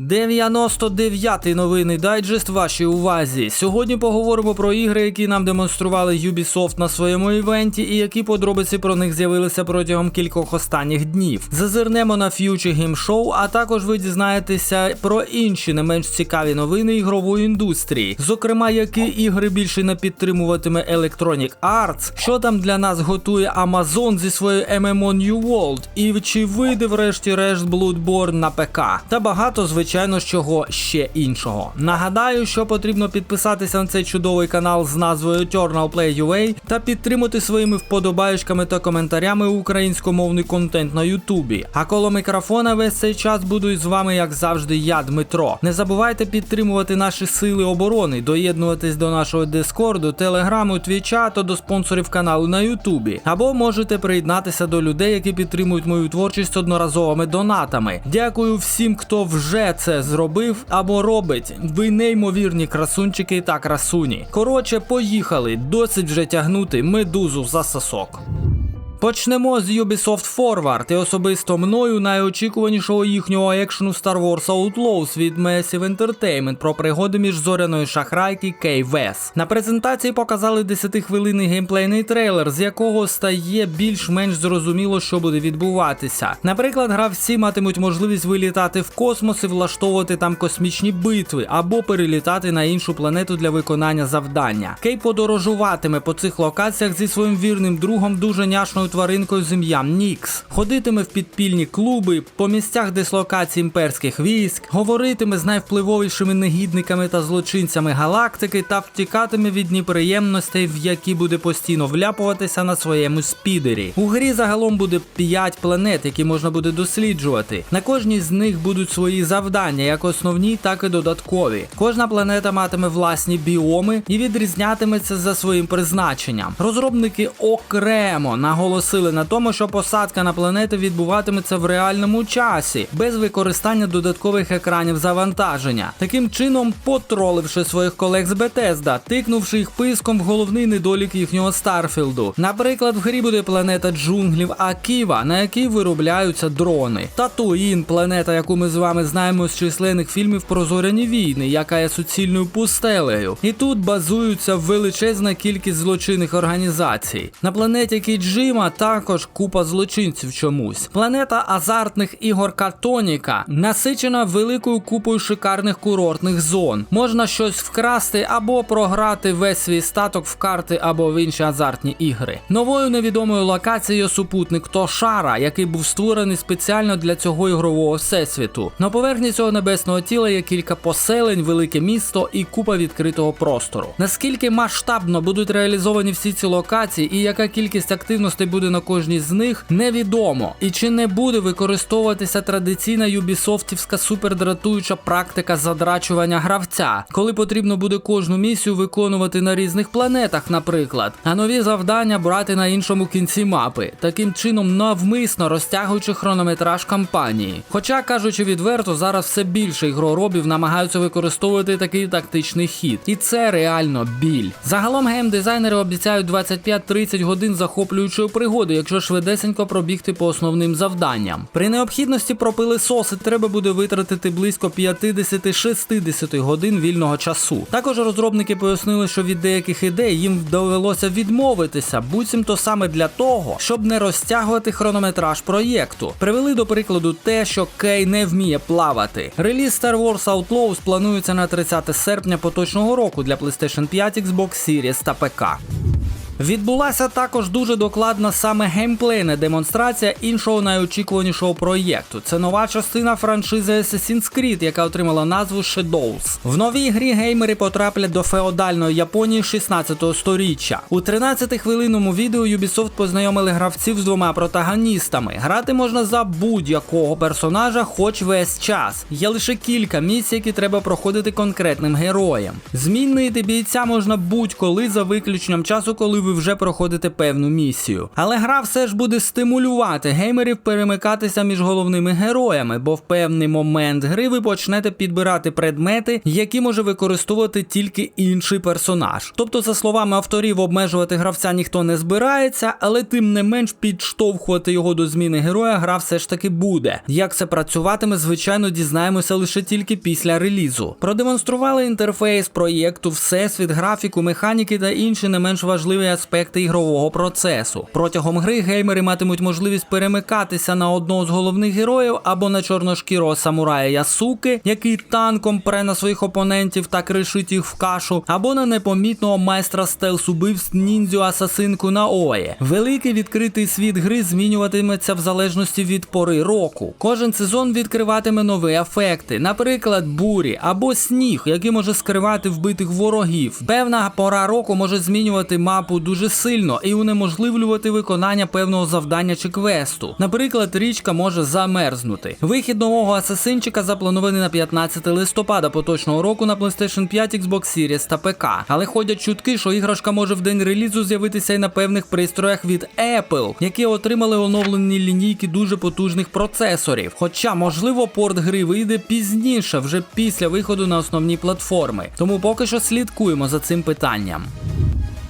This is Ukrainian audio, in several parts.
99-й новинний дайджест вашій увазі. Сьогодні поговоримо про ігри, які нам демонстрували Ubisoft на своєму івенті, і які подробиці про них з'явилися протягом кількох останніх днів. Зазирнемо на Future Game Show, а також ви дізнаєтеся про інші не менш цікаві новини ігрової індустрії, зокрема, які ігри більше не підтримуватиме Electronic Arts, що там для нас готує Amazon зі своєю MMO New World, і чи вийде врешті-решт Bloodborne на ПК, та багато звичайно звичайно, чого ще іншого. Нагадаю, що потрібно підписатися на цей чудовий канал з назвою Eternal Play UA та підтримати своїми вподобаючками та коментарями українськомовний контент на Ютубі. А коло мікрофона весь цей час буду із вами, як завжди, я, Дмитро. Не забувайте підтримувати наші сили оборони, доєднуватись до нашого дискорду, телеграму, твіча та до спонсорів каналу на Ютубі. Або можете приєднатися до людей, які підтримують мою творчість одноразовими донатами. Дякую всім, хто вже це зробив або робить. Ви неймовірні красунчики та красуні. Коротше, поїхали. Досить вже тягнути медузу за сосок. Почнемо з Ubisoft Forward і особисто мною найочікуванішого їхнього екшену Star Wars Outlaws від Massive Entertainment про пригоди між зоряної шахрайки Кей Вес. На презентації показали 10-хвилинний геймплейний трейлер, з якого стає більш-менш зрозуміло, що буде відбуватися. Наприклад, гравці матимуть можливість вилітати в космос і влаштовувати там космічні битви або перелітати на іншу планету для виконання завдання. Кей подорожуватиме по цих локаціях зі своїм вірним другом дуже няшною тваринкою з ім'ям Нікс, ходитиме в підпільні клуби, по місцях дислокації імперських військ, говоритиме з найвпливовішими негідниками та злочинцями галактики та втікатиме від неприємностей, в які буде постійно вляпуватися на своєму спідері. У грі загалом буде 5 планет, які можна буде досліджувати. На кожній з них будуть свої завдання, як основні, так і додаткові. Кожна планета матиме власні біоми і відрізнятиметься за своїм призначенням. Розробники окремо наголосили на тому, що посадка на планети відбуватиметься в реальному часі, без використання додаткових екранів завантаження. Таким чином, потроливши своїх колег з Bethesda, тикнувши їх писком в головний недолік їхнього Старфілду. Наприклад, в грі буде планета джунглів Аківа, на якій виробляються дрони. Татуїн, планета, яку ми з вами знаємо з численних фільмів про зоряні війни, яка є суцільною пустелею. І тут базуються величезна кількість злочинних організацій. На планеті Кіджима також купа злочинців чомусь. Планета азартних ігор Катоніка насичена великою купою шикарних курортних зон. Можна щось вкрасти або програти весь свій статок в карти або в інші азартні ігри. Новою невідомою локацією супутник Тошара, який був створений спеціально для цього ігрового всесвіту. На поверхні цього небесного тіла є кілька поселень, велике місто і купа відкритого простору. Наскільки масштабно будуть реалізовані всі ці локації, і яка кількість активностей буде на кожній з них, невідомо. І чи не буде використовуватися традиційна юбісофтівська супердратуюча практика задрачування гравця, коли потрібно буде кожну місію виконувати на різних планетах, наприклад, а нові завдання брати на іншому кінці мапи, таким чином навмисно розтягуючи хронометраж кампанії. Хоча, кажучи відверто, зараз все більше ігроробів намагаються використовувати такий тактичний хід, і це реально біль. Загалом геймдизайнери обіцяють 25-30 годин захоплюючої пригоди, якщо швидесенько пробігти по основним завданням. При необхідності пропили соси треба буде витратити близько 50-60 годин вільного часу. Також розробники пояснили, що від деяких ідей їм довелося відмовитися, буцімто саме для того, щоб не розтягувати хронометраж проєкту. Привели до прикладу те, що Кей не вміє плавати. Реліз Star Wars Outlaws планується на 30 серпня поточного року для PlayStation 5, Xbox Series та ПК. Відбулася також дуже докладна саме геймплейна демонстрація іншого найочікуванішого проєкту. Це нова частина франшизи Assassin's Creed, яка отримала назву Shadows. В новій грі геймери потраплять до феодальної Японії 16 століття. У 13-хвилинному відео Ubisoft познайомили гравців з двома протагоністами. Грати можна за будь-якого персонажа, хоч весь час. Є лише кілька місій, які треба проходити конкретним героям. Змінити бійця можна будь-коли за виключенням часу, коли ви вже проходите певну місію. Але гра все ж буде стимулювати геймерів перемикатися між головними героями, бо в певний момент гри ви почнете підбирати предмети, які може використовувати тільки інший персонаж. Тобто, за словами авторів, обмежувати гравця ніхто не збирається, але тим не менш підштовхувати його до зміни героя гра все ж таки буде. Як це працюватиме, звичайно, дізнаємося лише тільки після релізу. Продемонстрували інтерфейс проєкту, всесвіт, графіку, механіки та інші не менш важливі аспекти ігрового процесу. Протягом гри геймери матимуть можливість перемикатися на одного з головних героїв або на чорношкірого самурая Ясуки, який танком пре на своїх опонентів та кришить їх в кашу, або на непомітного майстра стелс убивств ніндзю асасинку Наої. Великий відкритий світ гри змінюватиметься в залежності від пори року. Кожен сезон відкриватиме нові ефекти, наприклад, бурі або сніг, який може скривати вбитих ворогів. Певна пора року може змінювати мапу дуже сильно і унеможливлювати виконання певного завдання чи квесту. Наприклад, річка може замерзнути. Вихід нового асасинчика запланований на 15 листопада поточного року на PlayStation 5, Xbox Series та ПК. Але ходять чутки, що іграшка може в день релізу з'явитися і на певних пристроях від Apple, які отримали оновлені лінійки дуже потужних процесорів. Хоча, можливо, порт гри вийде пізніше, вже після виходу на основні платформи. Тому поки що слідкуємо за цим питанням.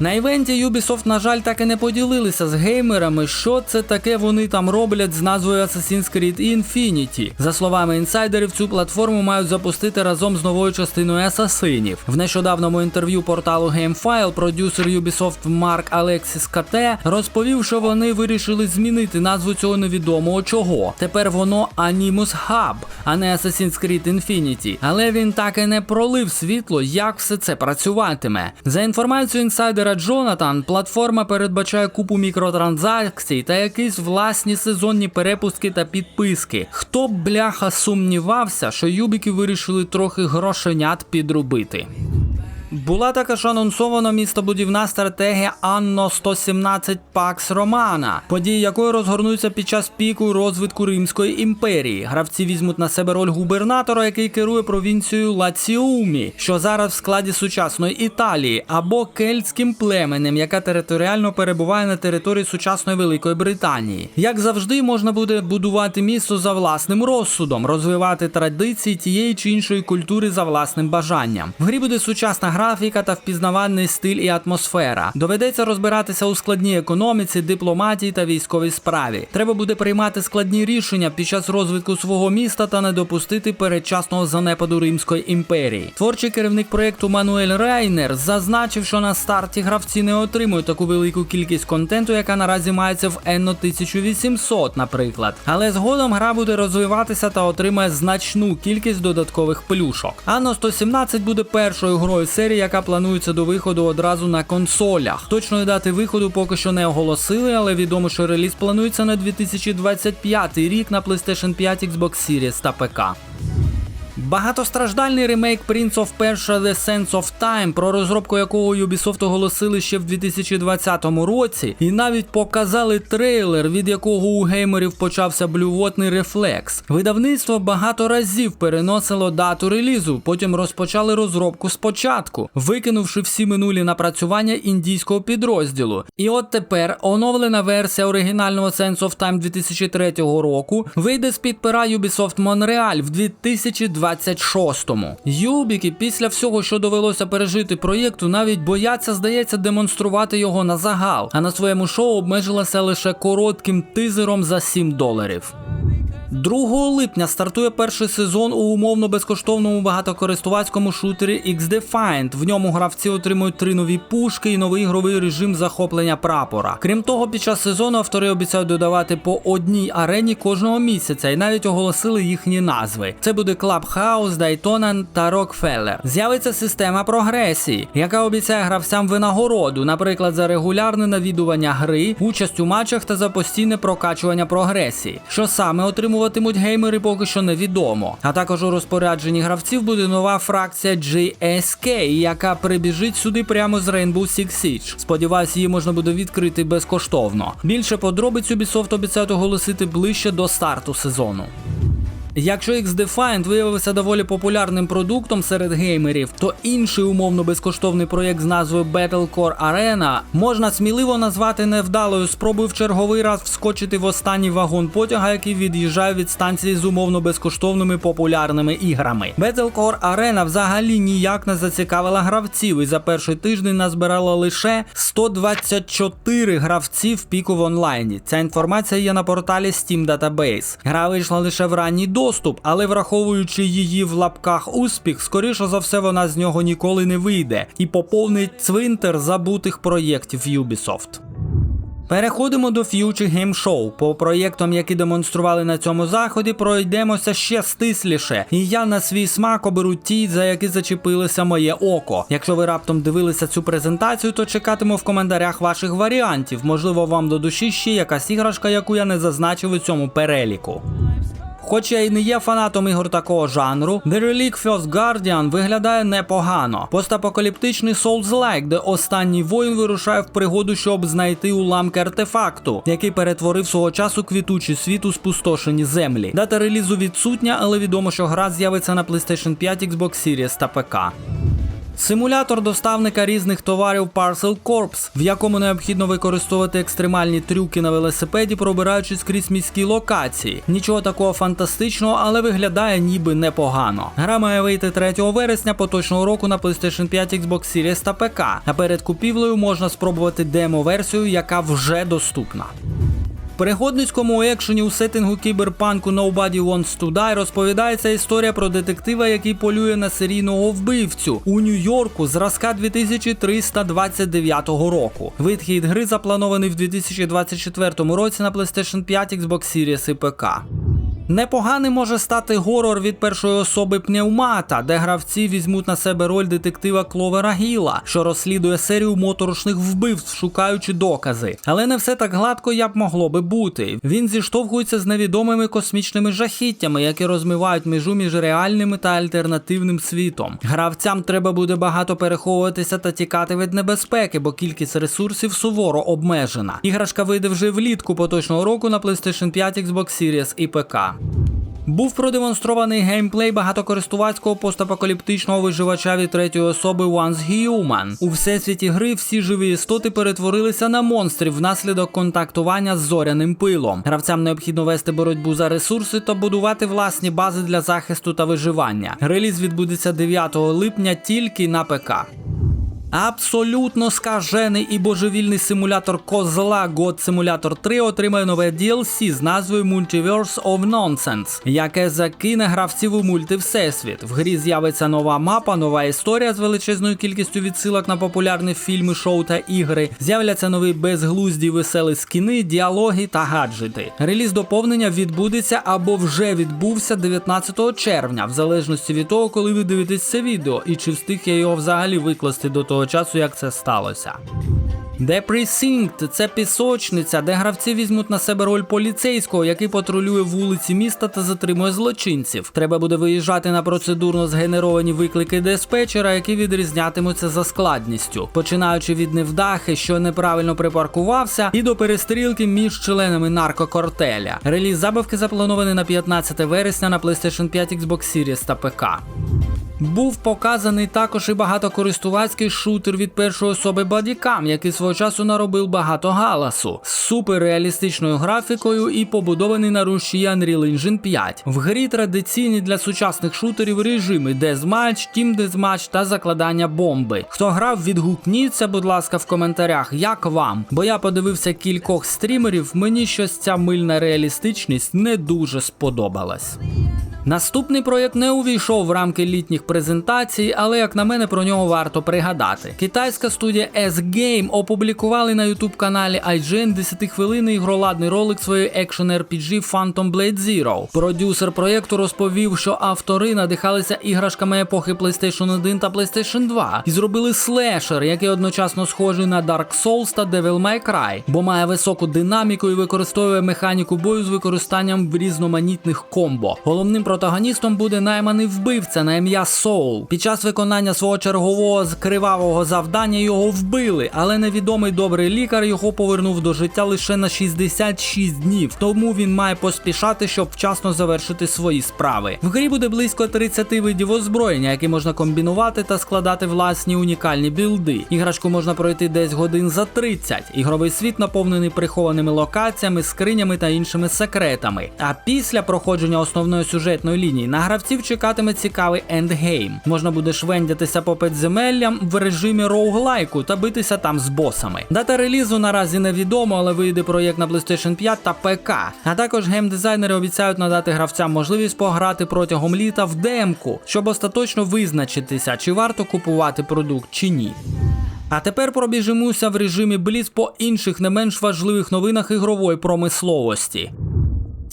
На івенті Ubisoft, на жаль, так і не поділилися з геймерами, що це таке вони там роблять з назвою Assassin's Creed Infinity. За словами інсайдерів, цю платформу мають запустити разом з новою частиною асасинів. В нещодавному інтерв'ю порталу GameFile продюсер Ubisoft Марк Алексіс Кате розповів, що вони вирішили змінити назву цього невідомого чого. Тепер воно Animus Hub, а не Assassin's Creed Infinity. Але він так і не пролив світло, як все це працюватиме. За інформацією інсайдера Джонатан, платформа передбачає купу мікротранзакцій та якісь власні сезонні перепуски та підписки. Хто б бляха сумнівався, що юбіки вирішили трохи грошенят підробити. Була також анонсована містобудівна стратегія Анно 117 Пакс Романа, події якої розгорнуться під час піку розвитку Римської імперії. Гравці візьмуть на себе роль губернатора, який керує провінцією Лаціумі, що зараз в складі сучасної Італії, або кельтським племенем, яка територіально перебуває на території сучасної Великої Британії. Як завжди, можна буде будувати місто за власним розсудом, розвивати традиції тієї чи іншої культури за власним бажанням. В грі буде сучасна графіка та впізнаваний стиль і атмосфера. Доведеться розбиратися у складній економіці, дипломатії та військовій справі. Треба буде приймати складні рішення під час розвитку свого міста та не допустити передчасного занепаду Римської імперії. Творчий керівник проєкту Мануель Рейнер зазначив, що на старті гравці не отримують таку велику кількість контенту, яка наразі мається в Енно 1800, наприклад. Але згодом гра буде розвиватися та отримає значну кількість додаткових плюшок. Анно 117 буде першою грою серії, яка планується до виходу одразу на консолях. Точної дати виходу поки що не оголосили, але відомо, що реліз планується на 2025 рік на PlayStation 5, Xbox Series та ПК. Багатостраждальний ремейк Prince of Persia The Sense of Time, про розробку якого Ubisoft оголосили ще в 2020 році, і навіть показали трейлер, від якого у геймерів почався блювотний рефлекс. Видавництво багато разів переносило дату релізу, потім розпочали розробку спочатку, викинувши всі минулі напрацювання індійського підрозділу. І от тепер оновлена версія оригінального Sense of Time 2003 року вийде з під пера Ubisoft Montreal в 2020 26-му. Юбіки після всього, що довелося пережити проєкту, навіть бояться, здається, демонструвати його на загал, а на своєму шоу обмежилася лише коротким тизером за 7 доларів. 2 липня стартує перший сезон у умовно безкоштовному багатокористувацькому шутері X-Defiant. В ньому гравці отримують три нові пушки і новий ігровий режим захоплення прапора. Крім того, під час сезону автори обіцяють додавати по одній арені кожного місяця і навіть оголосили їхні назви. Це буде Clubhouse, Daytona та Rockefeller. З'явиться система прогресії, яка обіцяє гравцям винагороду, наприклад, за регулярне навідування гри, участь у матчах та за постійне прокачування прогресії. Що саме отримуватимуть геймери, поки що невідомо. А також у розпорядженні гравців буде нова фракція JSK, яка прибіжить сюди прямо з Rainbow Six Siege. Сподіваюсь, її можна буде відкрити безкоштовно. Більше подробиць Ubisoft обіцяють оголосити ближче до старту сезону. Якщо X-Defiant виявився доволі популярним продуктом серед геймерів, то інший умовно безкоштовний проєкт з назвою Battlecore Arena можна сміливо назвати невдалою спробою в черговий раз вскочити в останній вагон потяга, який від'їжджає від станції з умовно безкоштовними популярними іграми. Battlecore Arena взагалі ніяк не зацікавила гравців, і за перший тиждень назбирала лише 124 гравці в піку в онлайні. Ця інформація є на порталі Steam Database. Гра вийшла лише в ранній доступ, але враховуючи її в лапках успіх, скоріше за все вона з нього ніколи не вийде і поповнить цвинтар забутих проєктів Ubisoft. Переходимо до Future Game Show. По проєктам, які демонстрували на цьому заході, пройдемося ще стисліше. І я на свій смак оберу ті, за які зачепилося моє око. Якщо ви раптом дивилися цю презентацію, то чекатиму в коментарях ваших варіантів. Можливо, вам до душі ще якась іграшка, яку я не зазначив у цьому переліку. Хоч я і не є фанатом ігор такого жанру, The Relic First Guardian виглядає непогано. Постапокаліптичний Souls-like, де останній воїн вирушає в пригоду, щоб знайти уламки артефакту, який перетворив свого часу квітучий світ у спустошені землі. Дата релізу відсутня, але відомо, що гра з'явиться на PlayStation 5, Xbox Series та ПК. Симулятор доставника різних товарів Parcel Corps, в якому необхідно використовувати екстремальні трюки на велосипеді, пробираючись крізь міські локації. Нічого такого фантастичного, але виглядає ніби непогано. Гра має вийти 3 вересня поточного року на PlayStation 5, Xbox Series та ПК. А перед купівлею можна спробувати демо-версію, яка вже доступна. В пригодницькому екшені у сеттингу кіберпанку Nobody Wants to Die розповідається історія про детектива, який полює на серійного вбивцю у Нью-Йорку зразка 2329 року. Витхід гри запланований в 2024 році на PlayStation 5, Xbox Series і ПК. Непоганим може стати горор від першої особи пневмата, де гравці візьмуть на себе роль детектива Кловера Гіла, що розслідує серію моторошних вбивств, шукаючи докази. Але не все так гладко, як могло би бути. Він зіштовхується з невідомими космічними жахіттями, які розмивають межу між реальним та альтернативним світом. Гравцям треба буде багато переховуватися та тікати від небезпеки, бо кількість ресурсів суворо обмежена. Іграшка вийде вже влітку поточного року на PlayStation 5, Xbox Series і ПК. Був продемонстрований геймплей багатокористувацького постапокаліптичного виживача від третьої особи Once Human. У всесвіті гри всі живі істоти перетворилися на монстрів внаслідок контактування з зоряним пилом. Гравцям необхідно вести боротьбу за ресурси та будувати власні бази для захисту та виживання. Реліз відбудеться 9 липня тільки на ПК. Абсолютно скажений і божевільний симулятор козла God Simulator 3 отримає нове DLC з назвою Multiverse of Nonsense, яке закине гравців у мультивсесвіт. В грі з'явиться нова мапа, нова історія з величезною кількістю відсилок на популярні фільми, шоу та ігри. З'являться нові безглузді веселі скіни, діалоги та гаджети. Реліз доповнення відбудеться або вже відбувся 19 червня, в залежності від того, коли ви дивитесь це відео, і чи встиг я його взагалі викласти до того часу, як це сталося. The Precinct – це пісочниця, де гравці візьмуть на себе роль поліцейського, який патрулює вулиці міста та затримує злочинців. Треба буде виїжджати на процедурно згенеровані виклики диспетчера, які відрізнятимуться за складністю, починаючи від невдахи, що неправильно припаркувався, і до перестрілки між членами наркокартеля. Реліз забавки запланований на 15 вересня на PlayStation 5, Xbox Series та ПК. Був показаний також і багатокористувацький шутер від першої особи Bodycam, який свого часу наробив багато галасу, з суперреалістичною графікою і побудований на рушії Unreal Engine 5. В грі традиційні для сучасних шутерів режими Deathmatch, Team Deathmatch та закладання бомби. Хто грав, відгукніться, будь ласка, в коментарях, як вам. Бо я подивився кількох стрімерів, мені щось ця мильна реалістичність не дуже сподобалась. Наступний проєкт не увійшов в рамки літніх презентацій, але як на мене про нього варто пригадати. Китайська студія S-Game опублікували на youtube каналі IGN 10-хвилинний ігроладний ролик своєї екшен RPG Phantom Blade Zero. Продюсер проєкту розповів, що автори надихалися іграшками епохи PlayStation 1 та PlayStation 2 і зробили слешер, який одночасно схожий на Dark Souls та Devil May Cry, бо має високу динаміку і використовує механіку бою з використанням різноманітних комбо. Головним протагоністом буде найманий вбивця на ім'я Соул. Під час виконання свого чергового кривавого завдання його вбили, але невідомий добрий лікар його повернув до життя лише на 66 днів. Тому він має поспішати, щоб вчасно завершити свої справи. В грі буде близько 30 видів озброєння, які можна комбінувати та складати власні унікальні білди. Іграшку можна пройти десь годин за 30. Ігровий світ наповнений прихованими локаціями, скринями та іншими секретами. А після проходження основної сюжетної лінії на гравців чекатиме цікавий ендгейм. Можна буде швендятися по підземеллям в режимі роуглайку та битися там з босами. Дата релізу наразі невідомо, але вийде проєкт на PlayStation 5 та ПК. А також геймдизайнери обіцяють надати гравцям можливість пограти протягом літа в демку, щоб остаточно визначитися, чи варто купувати продукт чи ні. А тепер пробіжимося в режимі Бліц по інших не менш важливих новинах ігрової промисловості.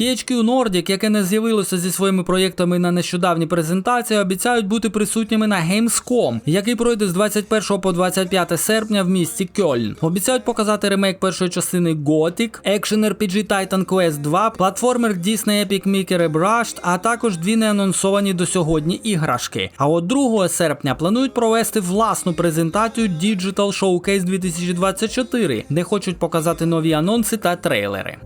THQ Nordic, яке не з'явилося зі своїми проєктами на нещодавній презентації, обіцяють бути присутніми на Gamescom, який пройде з 21 по 25 серпня в місті Кьольн. Обіцяють показати ремейк першої частини Gothic, екшен RPG Titan Quest 2, платформер Disney Epic Mickey Rebrushed, а також дві неанонсовані до сьогодні іграшки. А от 2 серпня планують провести власну презентацію Digital Showcase 2024, де хочуть показати нові анонси та трейлери.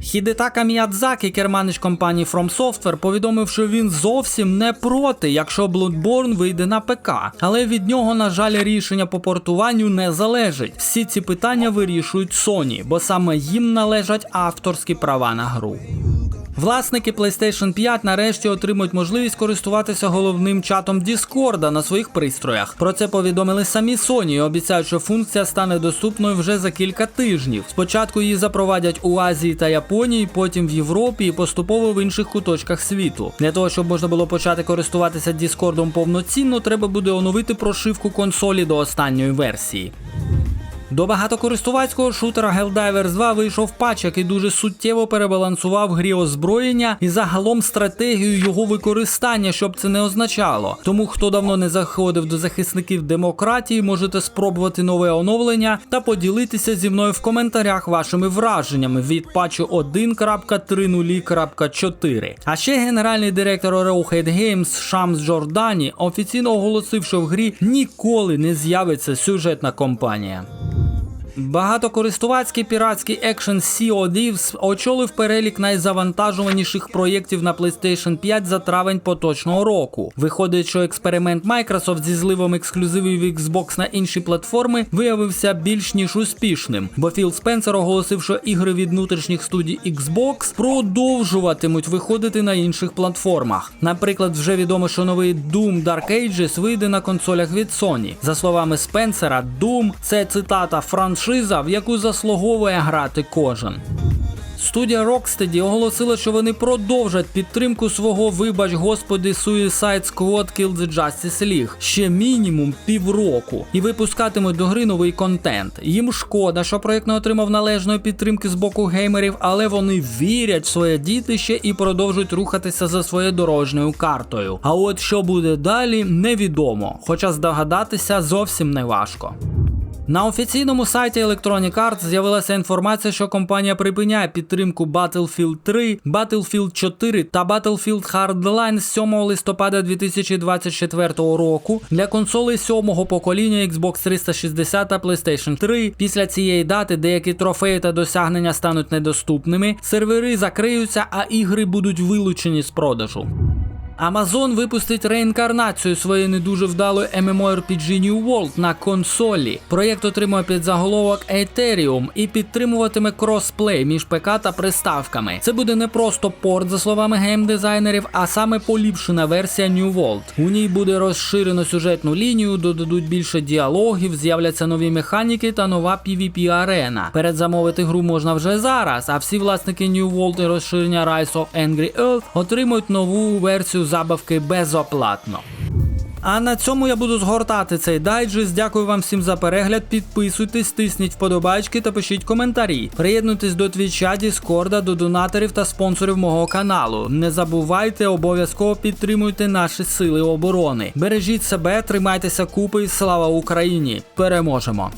Хідетака Міядзакі, керманич компанії From Software, повідомив, що він зовсім не проти, якщо Bloodborne вийде на ПК. Але від нього, на жаль, рішення по портуванню не залежить. Всі ці питання вирішують Sony, бо саме їм належать авторські права на гру. Власники PlayStation 5 нарешті отримують можливість користуватися головним чатом Discord на своїх пристроях. Про це повідомили самі Sony і обіцяють, що функція стане доступною вже за кілька тижнів. Спочатку її запровадять у Азії та Японії, потім в Європі і поступово в інших куточках світу. Для того, щоб можна було почати користуватися Discord повноцінно, треба буде оновити прошивку консолі до останньої версії. До багатокористувацького шутера Helldivers 2 вийшов патч, який дуже суттєво перебалансував грі озброєння і загалом стратегію його використання, щоб це не означало. Тому хто давно не заходив до захисників демократії, можете спробувати нове оновлення та поділитися зі мною в коментарях вашими враженнями від патчу 1.30.4. А ще генеральний директор Arrowhead Games Шамс Джордані офіційно оголосив, що в грі ніколи не з'явиться сюжетна компанія. Багатокористувацький піратський екшен Sea Thieves очолив перелік найзавантажуваніших проєктів на PlayStation 5 за травень поточного року. Виходить, що експеримент Microsoft зі зливом ексклюзивів Xbox на інші платформи виявився більш ніж успішним, бо Філ Спенсер оголосив, що ігри від внутрішніх студій Xbox продовжуватимуть виходити на інших платформах. Наприклад, вже відомо, що новий Doom Dark Ages вийде на консолях від Sony. За словами Спенсера, Doom – це цитата франшиза, в яку заслуговує грати кожен. Студія Rocksteady оголосила, що вони продовжать підтримку свого вибач господи Suicide Squad Kill the Justice League ще мінімум півроку і випускатимуть до гри новий контент. Їм шкода, що проект не отримав належної підтримки з боку геймерів, але вони вірять в своє дітище і продовжують рухатися за своєю дорожньою картою. А от що буде далі, невідомо, хоча здогадатися зовсім не важко. На офіційному сайті Electronic Arts з'явилася інформація, що компанія припиняє підтримку Battlefield 3, Battlefield 4 та Battlefield Hardline з 7 листопада 2024 року для консолей сьомого покоління Xbox 360 та PlayStation 3. Після цієї дати деякі трофеї та досягнення стануть недоступними, сервери закриються, а ігри будуть вилучені з продажу. Amazon випустить реінкарнацію своєї не дуже вдалої MMORPG New World на консолі. Проєкт отримує підзаголовок Ethereum і підтримуватиме кросплей між ПК та приставками. Це буде не просто порт, за словами геймдизайнерів, а саме поліпшена версія New World. У ній буде розширено сюжетну лінію, додадуть більше діалогів, з'являться нові механіки та нова PvP арена. Передзамовити гру можна вже зараз, а всі власники New World і розширення Rise of Angry Earth отримують нову версію забавки безоплатно. А на цьому я буду згортати цей дайджест. Дякую вам всім за перегляд. Підписуйтесь, тисніть вподобайки та пишіть коментарі. Приєднуйтесь до твіча, Діскорда, до донаторів та спонсорів мого каналу. Не забувайте, обов'язково підтримуйте наші сили оборони. Бережіть себе, тримайтеся купи слава Україні! Переможемо!